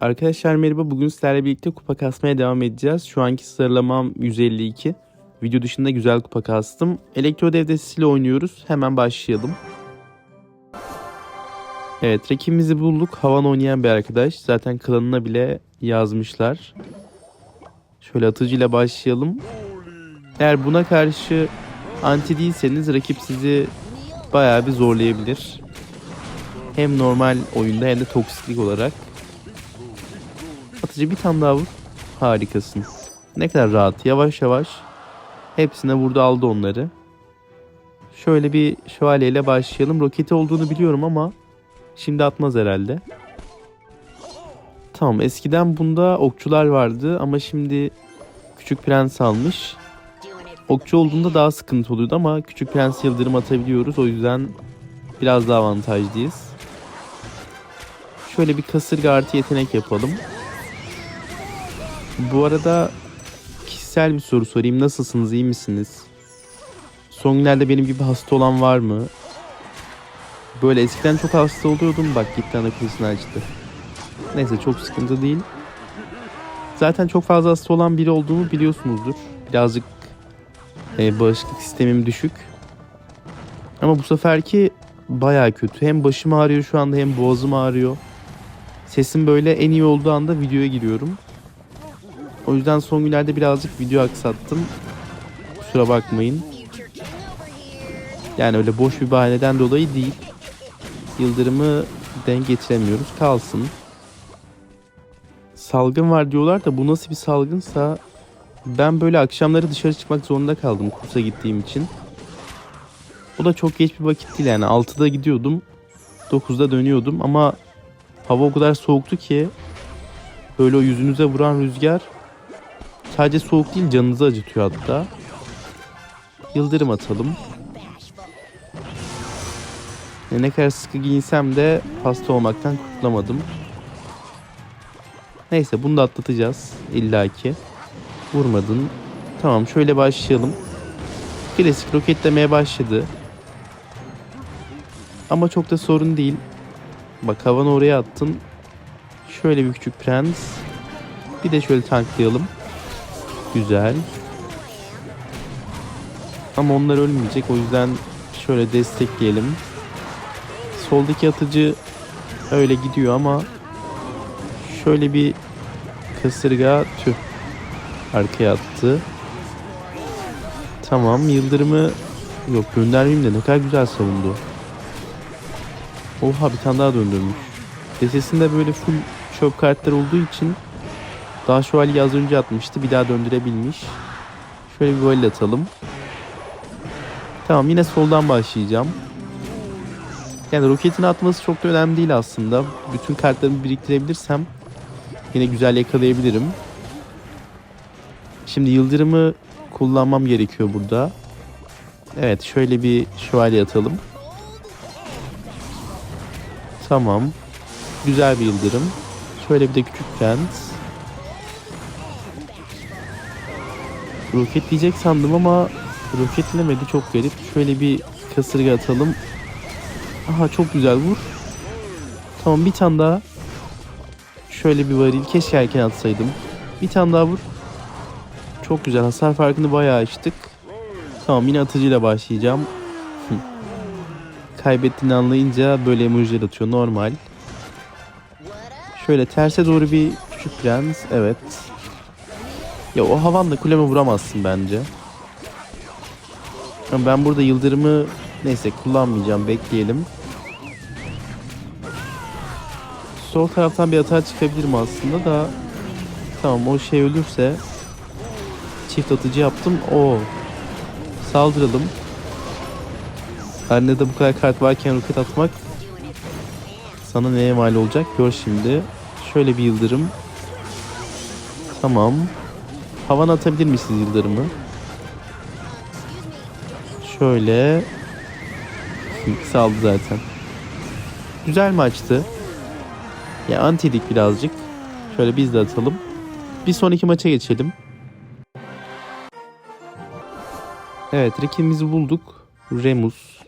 Arkadaşlar merhaba. Bugün sizlerle birlikte kupa kasmaya devam edeceğiz. Şu anki sıralamam 152. Video dışında güzel kupa kastım. Elektro devdesiyle oynuyoruz. Hemen başlayalım. Evet rakibimizi bulduk. Havan oynayan bir arkadaş. Zaten klanına bile yazmışlar. Şöyle atıcıyla başlayalım. Eğer buna karşı anti değilseniz rakip sizi bayağı bir zorlayabilir. Hem normal oyunda hem de toksiklik olarak. Atıcı bir tane daha vur. Harikasın. Ne kadar rahat. Yavaş yavaş. Hepsine vurdu aldı onları. Şöyle bir şövalyeyle başlayalım. Roketi olduğunu biliyorum ama şimdi atmaz herhalde. Tamam eskiden bunda okçular vardı ama şimdi Küçük Prens almış. Okçu olduğunda daha sıkıntı oluyordu ama Küçük Prens yıldırım atabiliyoruz. O yüzden biraz daha avantajlıyız. Şöyle bir kasırga artı yetenek yapalım. Bu arada kişisel bir soru sorayım. Nasılsınız? iyi misiniz? Son günlerde benim gibi hasta olan var mı? Böyle eskiden çok hasta oluyordum. Bak gitti ana açtı. Neyse çok sıkıntı değil. Zaten çok fazla hasta olan biri olduğumu biliyorsunuzdur. Birazcık e, bağışıklık sistemim düşük. Ama bu seferki baya kötü. Hem başım ağrıyor şu anda hem boğazım ağrıyor. Sesim böyle en iyi olduğu anda videoya giriyorum. O yüzden son günlerde birazcık video aksattım. Kusura bakmayın. Yani öyle boş bir bahaneden dolayı değil. Yıldırımı denk getiremiyoruz. Kalsın. Salgın var diyorlar da bu nasıl bir salgınsa ben böyle akşamları dışarı çıkmak zorunda kaldım kursa gittiğim için. O da çok geç bir vakit değil yani 6'da gidiyordum 9'da dönüyordum ama hava o kadar soğuktu ki böyle o yüzünüze vuran rüzgar sadece soğuk değil canınızı acıtıyor hatta. Yıldırım atalım. Ne kadar sıkı giyinsem de hasta olmaktan kurtulamadım. Neyse bunu da atlatacağız illaki. Vurmadın. Tamam şöyle başlayalım. Klasik roketlemeye başladı. Ama çok da sorun değil. Bak havanı oraya attın. Şöyle bir küçük prens. Bir de şöyle tanklayalım. Güzel. Ama onlar ölmeyecek o yüzden şöyle destekleyelim. Soldaki atıcı öyle gidiyor ama şöyle bir kasırga tüh arkaya attı. Tamam yıldırımı yok göndermeyeyim de ne kadar güzel savundu. Oha bir tane daha döndürmüş. Desesinde böyle full çöp kartlar olduğu için daha şövalye az önce atmıştı. Bir daha döndürebilmiş. Şöyle bir gol atalım. Tamam yine soldan başlayacağım. Yani roketin atması çok da önemli değil aslında. Bütün kartlarımı biriktirebilirsem yine güzel yakalayabilirim. Şimdi yıldırımı kullanmam gerekiyor burada. Evet şöyle bir şövalye atalım. Tamam. Güzel bir yıldırım. Şöyle bir de küçük prens. Roketleyecek sandım ama roketlemedi çok garip. Şöyle bir kasırga atalım. Aha çok güzel vur. Tamam bir tane daha. Şöyle bir varil. Keşke erken atsaydım. Bir tane daha vur. Çok güzel. Hasar farkını bayağı açtık. Tamam yine atıcıyla başlayacağım. Kaybettiğini anlayınca böyle emojiler atıyor. Normal. Şöyle terse doğru bir küçük prens. Evet. Ya o havanla kuleme vuramazsın bence. Ben burada yıldırımı neyse kullanmayacağım. Bekleyelim. Sol taraftan bir hata çıkabilirim aslında da. Tamam o şey ölürse çift atıcı yaptım. O saldıralım. Bende de bu kadar kart varken roket atmak sana neye mal olacak gör şimdi. Şöyle bir yıldırım. Tamam. Havana atabilir misiniz yıldırımı? Şöyle. Saldı zaten. Güzel maçtı. Ya antidik birazcık. Şöyle biz de atalım. Bir sonraki maça geçelim. Evet rakibimizi bulduk. Remus.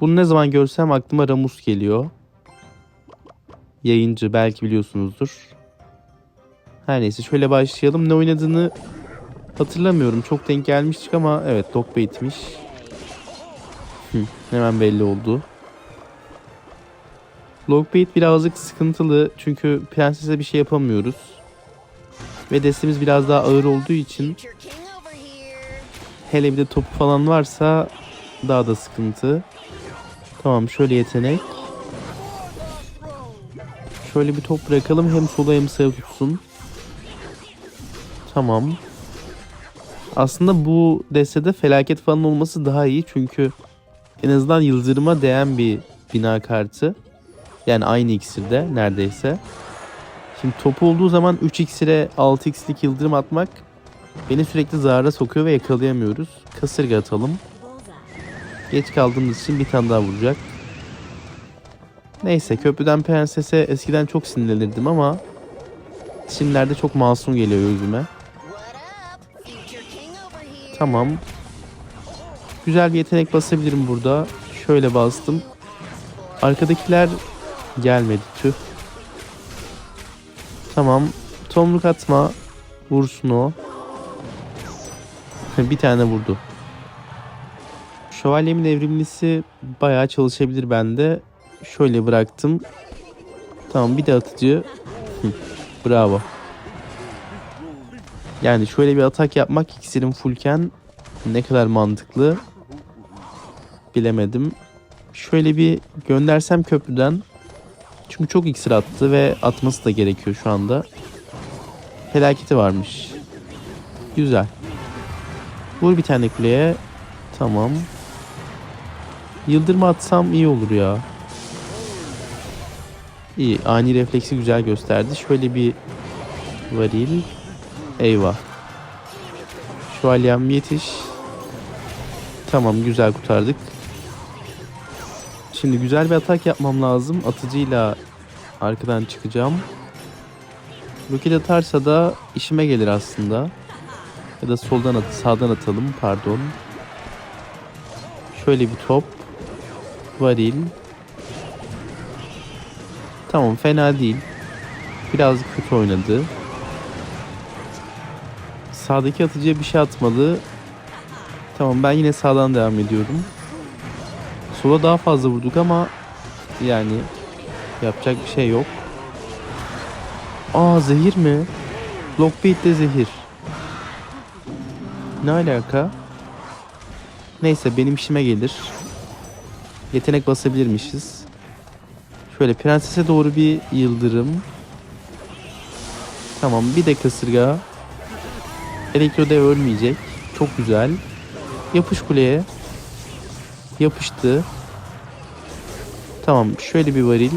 Bunu ne zaman görsem aklıma Ramus geliyor. Yayıncı belki biliyorsunuzdur. Her neyse şöyle başlayalım. Ne oynadığını hatırlamıyorum. Çok denk gelmiştik ama evet. Hı, hemen belli oldu. Logbait birazcık sıkıntılı çünkü prensese bir şey yapamıyoruz. Ve destemiz biraz daha ağır olduğu için hele bir de topu falan varsa daha da sıkıntı. Tamam şöyle yetenek. Şöyle bir top bırakalım hem sola hem sağa tutsun. Tamam. Aslında bu destede felaket falan olması daha iyi çünkü en azından yıldırıma değen bir bina kartı. Yani aynı iksirde neredeyse. Şimdi topu olduğu zaman 3 iksire 6 x'lik yıldırım atmak beni sürekli zarara sokuyor ve yakalayamıyoruz. Kasırga atalım. Geç kaldığımız için bir tane daha vuracak. Neyse köprüden prensese eskiden çok sinirlenirdim ama şimdilerde çok masum geliyor gözüme. Tamam. Güzel bir yetenek basabilirim burada. Şöyle bastım. Arkadakiler gelmedi tüh. Tamam. Tomruk atma. Vursun o. bir tane vurdu. Şövalyemin evrimlisi bayağı çalışabilir bende. Şöyle bıraktım. Tamam bir de atıcı. Bravo. Yani şöyle bir atak yapmak iksirim fullken ne kadar mantıklı bilemedim. Şöyle bir göndersem köprüden. Çünkü çok iksir attı ve atması da gerekiyor şu anda. Felaketi varmış. Güzel. Vur bir tane kuleye. Tamam. Yıldırma atsam iyi olur ya. İyi. Ani refleksi güzel gösterdi. Şöyle bir varil. Eyvah. Şövalyem yetiş. Tamam güzel kurtardık. Şimdi güzel bir atak yapmam lazım. Atıcıyla arkadan çıkacağım. Roket atarsa da işime gelir aslında. Ya da soldan at, sağdan atalım pardon. Şöyle bir top. Varil. Tamam fena değil. Biraz kötü oynadı. Sağdaki atıcıya bir şey atmalı. Tamam ben yine sağdan devam ediyorum. Sola daha fazla vurduk ama yani yapacak bir şey yok. Aa zehir mi? Lockbait'te zehir. Ne alaka? Neyse benim işime gelir. Yetenek basabilirmişiz. Şöyle prensese doğru bir yıldırım. Tamam bir de kasırga. Elektrode ölmeyecek. Çok güzel. Yapış kuleye. Yapıştı. Tamam şöyle bir varil.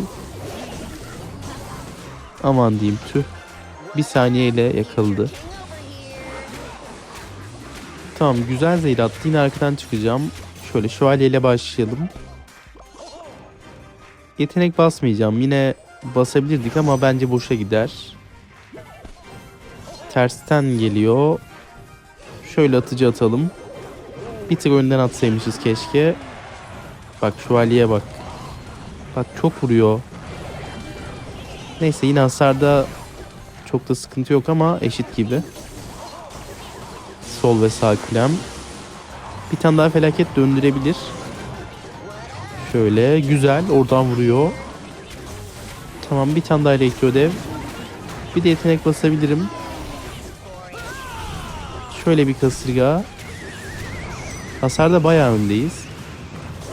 Aman diyeyim tüh. Bir saniyeyle yakaladı. Tamam güzel zehir attı. Yine arkadan çıkacağım. Şöyle şövalyeyle başlayalım. Yetenek basmayacağım. Yine basabilirdik ama bence boşa gider. Tersten geliyor. Şöyle atıcı atalım. Bir tık önden atsaymışız keşke. Bak şövalyeye bak. Bak çok vuruyor. Neyse yine hasarda çok da sıkıntı yok ama eşit gibi. Sol ve sağ kulem. Bir tane daha felaket döndürebilir. Şöyle güzel oradan vuruyor. Tamam bir tane daha elektrodev. Bir de yetenek basabilirim. Şöyle bir kasırga. Hasarda bayağı öndeyiz.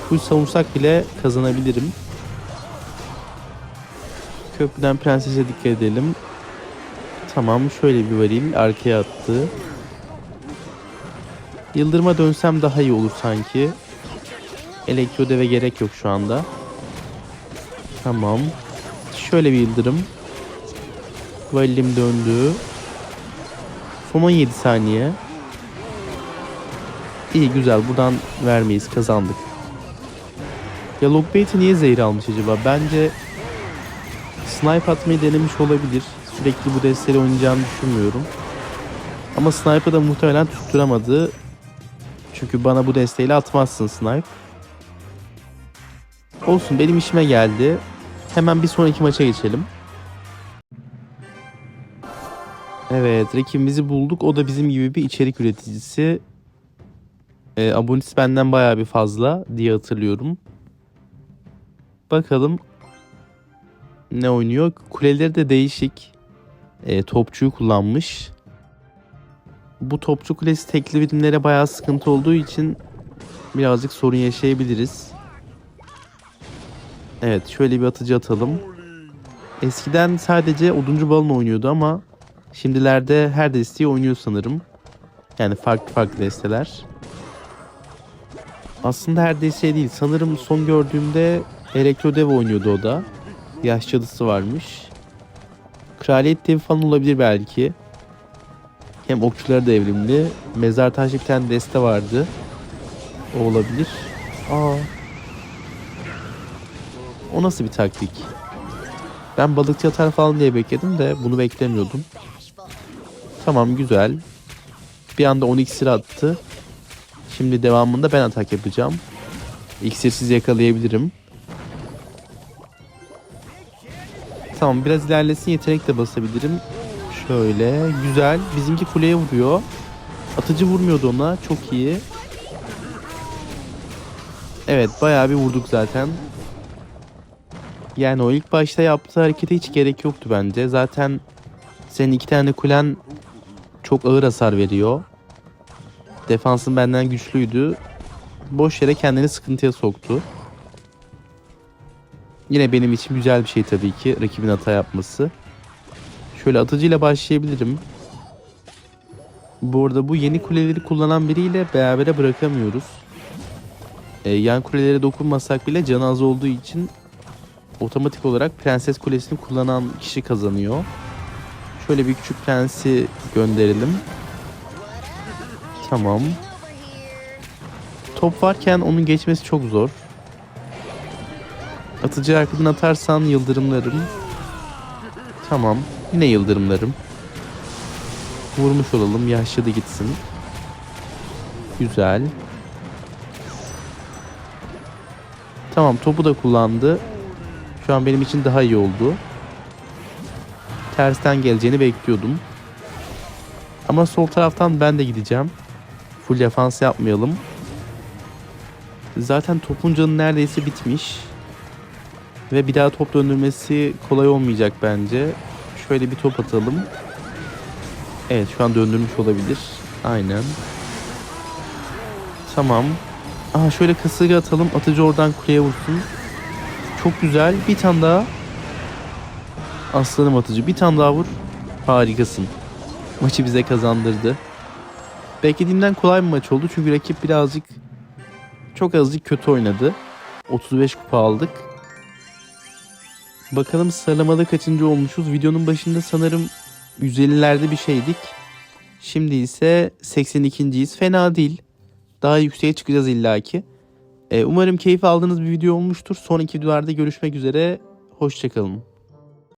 Full savunsak bile kazanabilirim. Köprüden prensese dikkat edelim. Tamam şöyle bir varil arkaya attı. Yıldırıma dönsem daha iyi olur sanki. Elektrodeve gerek yok şu anda. Tamam. Şöyle bir yıldırım. Valilim döndü. Son 17 saniye. İyi güzel buradan vermeyiz kazandık. Ya Lockbait'i niye zehir almış acaba? Bence snipe atmayı denemiş olabilir. Sürekli bu desteğiyle oynayacağını düşünmüyorum. Ama snipe'ı da muhtemelen tutturamadı. Çünkü bana bu desteğiyle atmazsın snipe. Olsun benim işime geldi. Hemen bir sonraki maça geçelim. Evet rakibimizi bulduk. O da bizim gibi bir içerik üreticisi. E, abonesi benden bayağı bir fazla diye hatırlıyorum. Bakalım ne oynuyor. Kuleleri de değişik. E, topçuyu kullanmış. Bu topçu kulesi tekli birimlere bayağı sıkıntı olduğu için birazcık sorun yaşayabiliriz. Evet şöyle bir atıcı atalım. Eskiden sadece oduncu balon oynuyordu ama şimdilerde her desteği oynuyor sanırım. Yani farklı farklı desteler. Aslında her desteği değil. Sanırım son gördüğümde Elektro Dev oynuyordu o da. Yaş cadısı varmış. Kraliyet devi falan olabilir belki. Hem okçuları da evrimli. Mezar taşı bir tane deste vardı. O olabilir. Aa. O nasıl bir taktik? Ben balıkçı atar falan diye bekledim de bunu beklemiyordum. Tamam güzel. Bir anda 10 iksir attı. Şimdi devamında ben atak yapacağım. İksirsiz yakalayabilirim. Tamam biraz ilerlesin yetenek de basabilirim. Şöyle güzel. Bizimki kuleye vuruyor. Atıcı vurmuyordu ona. Çok iyi. Evet bayağı bir vurduk zaten. Yani o ilk başta yaptığı harekete hiç gerek yoktu bence. Zaten senin iki tane kulen çok ağır hasar veriyor. Defansın benden güçlüydü. Boş yere kendini sıkıntıya soktu. Yine benim için güzel bir şey tabii ki rakibin hata yapması. Şöyle atıcıyla başlayabilirim. Bu arada bu yeni kuleleri kullanan biriyle berabere bırakamıyoruz. Ee, yan kulelere dokunmasak bile canı az olduğu için otomatik olarak prenses kulesini kullanan kişi kazanıyor. Şöyle bir küçük prensi gönderelim. Tamam. Top varken onun geçmesi çok zor. Atıcı arkadan atarsan yıldırımlarım. Tamam. Yine yıldırımlarım. Vurmuş olalım. Yaşlı da gitsin. Güzel. Tamam topu da kullandı. Şu an benim için daha iyi oldu. Tersten geleceğini bekliyordum. Ama sol taraftan ben de gideceğim. Full defans yapmayalım. Zaten topun canı neredeyse bitmiş. Ve bir daha top döndürmesi kolay olmayacak bence. Şöyle bir top atalım. Evet şu an döndürmüş olabilir. Aynen. Tamam. Aha şöyle kasırga atalım. Atıcı oradan kuleye vursun. Çok güzel. Bir tane daha. Aslanım atıcı. Bir tane daha vur. Harikasın. Maçı bize kazandırdı. Beklediğimden kolay bir maç oldu. Çünkü rakip birazcık çok azıcık kötü oynadı. 35 kupa aldık. Bakalım sıralamada kaçıncı olmuşuz. Videonun başında sanırım 150'lerde bir şeydik. Şimdi ise 82.yiz. Fena değil. Daha yükseğe çıkacağız illaki. Ee, umarım keyif aldığınız bir video olmuştur. Sonraki videolarda görüşmek üzere. Hoşçakalın.